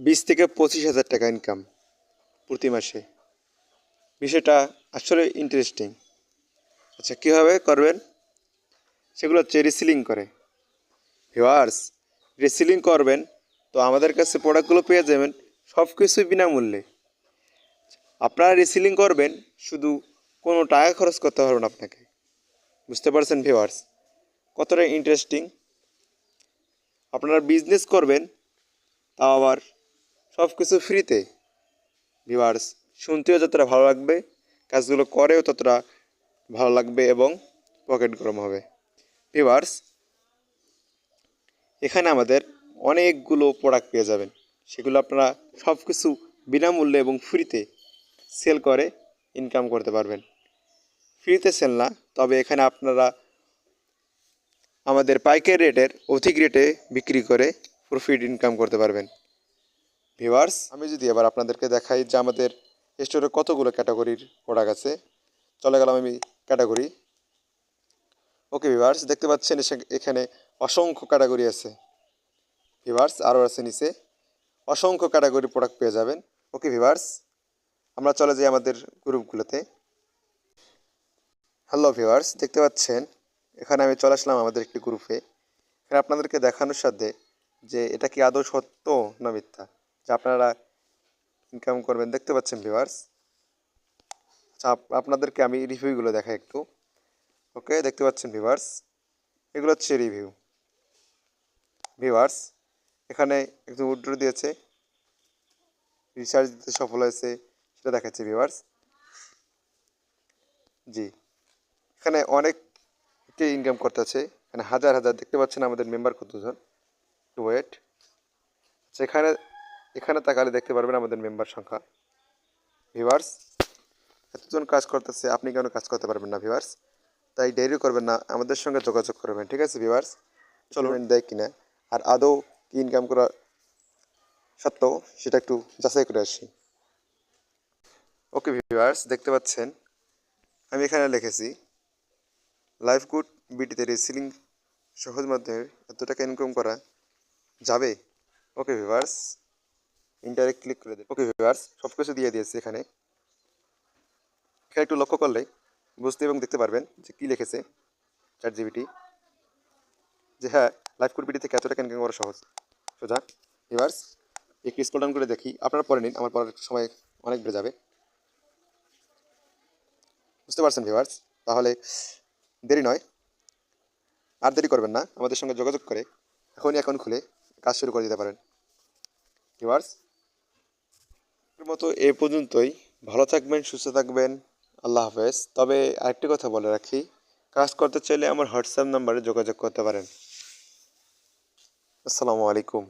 বিশ থেকে পঁচিশ হাজার টাকা ইনকাম প্রতি মাসে। বিষয়টা আসলে ইন্টারেস্টিং আচ্ছা কীভাবে করবেন? সেগুলো হচ্ছে রিসিলিং করে। ভিওয়ার্স রিসিলিং করবেন, তো আমাদের কাছে প্রোডাক্টগুলো পেয়ে যাবেন সব কিছুই বিনামূল্যে। আপনারা রিসিলিং করবেন, শুধু কোনো টাকা খরচ করতে পারবেন আপনাকে। বুঝতে পারছেন ভিওয়ার্স কতটা ইন্টারেস্টিং আপনারা বিজনেস করবেন, তাও আবার সব কিছু ফ্রিতে ভিওয়ার্স শুনতেও যতটা ভালো লাগবে, কাজগুলো করেও ততটা ভালো লাগবে এবং পকেট গরম হবে। ভিওয়ার্স এখানে আমাদের অনেকগুলো প্রোডাক্ট পেয়ে যাবেন। সেগুলো আপনারা সব কিছু বিনামূল্যে এবং ফ্রিতে সেল করে ইনকাম করতে পারবেন। ফ্রিতে সেল না, তবে এখানে আপনারা আমাদের পাইকারি রেটের অধিক রেটে বিক্রি করে প্রফিট ইনকাম করতে পারবেন। ভিভার্স আমি যদি এবার আপনাদেরকে দেখাই যে আমাদের স্টোরে কতগুলো ক্যাটাগরির প্রোডাক্ট আছে, চলে গেলাম আমি ক্যাটাগরি। ওকে ভিভার্স দেখতে পাচ্ছেন এখানে অসংখ্য ক্যাটাগরি আছে। ভিভার্স আরও আছে নিচে। অসংখ্য ক্যাটাগরি প্রোডাক্ট পেয়ে যাবেন। ওকে ভিভার্স আমরা চলে যাই আমাদের গ্রুপগুলোতে। হ্যালো ভিউয়ার্স, দেখতে পাচ্ছেন, এখানে আমি চলে আসলাম আমাদের একটি গ্রুপে। এখানে আপনাদেরকে দেখানোর সাথে যে এটা কি আদৌ সত্য না মিথ্যা? যে আপনারা ইনকাম করবেন। দেখতে পাচ্ছেন ভিউয়ার্স আচ্ছা আপনাদেরকে আমি রিভিউগুলো দেখাই একটু। ওকে দেখতে পাচ্ছেন ভিউয়ার্স এগুলো হচ্ছে রিভিউ ভিউয়ার্স এখানে একটু উড্রো দিয়েছে। রিচার্জ দিতে সফল হয়েছে, সেটা দেখাচ্ছে ভিউয়ার্স জি। এখানে অনেককে ইনকাম করতেছে এখানে হাজার হাজার, দেখতে পাচ্ছেন আমাদের মেম্বার কতজন? ওয়েট সেখানে এখানে তাকালে দেখতে পারবেন আমাদের মেম্বার সংখ্যা। ভিভার্স এতজন কাজ করতেছে আপনি কেন কাজ করতে পারবেন না ভিভার্স তাই দেরি করবেন না আমাদের সঙ্গে যোগাযোগ করবেন ঠিক আছে ভিভার্স চলবেন দেয় কিনা। আর আদৌ কি ইনকাম করা সত্ত্বেও সেটা একটু যাচাই করে আসি। ওকে ভিভার্স দেখতে পাচ্ছেন আমি এখানে লিখেছি লাইফ গুড বিটিতে রেসিলিং সহজ মাধ্যমে এত টাকা ইনকাম করা যাবে? ওকে ভিভার্স ইন্টারেক্ট ক্লিক করে দেবে। ওকে ভিভার্স সব কিছু দিয়ে দিয়েছে এখানে। এখানে একটু লক্ষ্য করলে বুঝতে এবং দেখতে পারবেন যে কী লিখেছে চার জিবিটি যে হ্যাঁ লাইফ গুড বিটি থেকে এত টাকা ইনকাম করা সহজ। সোজা ভিভার্স একটু স্কল ডাউন করে দেখি। আপনারা পরে নিন, আমার পরের সময় অনেক বেড়ে যাবে। বুঝতে পারছেন ভিভার্স তাহলে দেরি নয়। আর দেরি করবেন না, আমাদের সঙ্গে যোগাযোগ করে এখনই অ্যাকাউন্ট খুলে কাজ শুরু করে দিতে পারেন। ভিভার্স মতো এ পর্যন্তই। ভালো থাকবেন, সুস্থ থাকবেন। আল্লাহ হাফেজ। তবে আরেকটি কথা বলে রাখি, কাজ করতে চাইলে আমার হোয়াটসঅ্যাপ নাম্বারে যোগাযোগ করতে পারেন। আসসালামু আলাইকুম।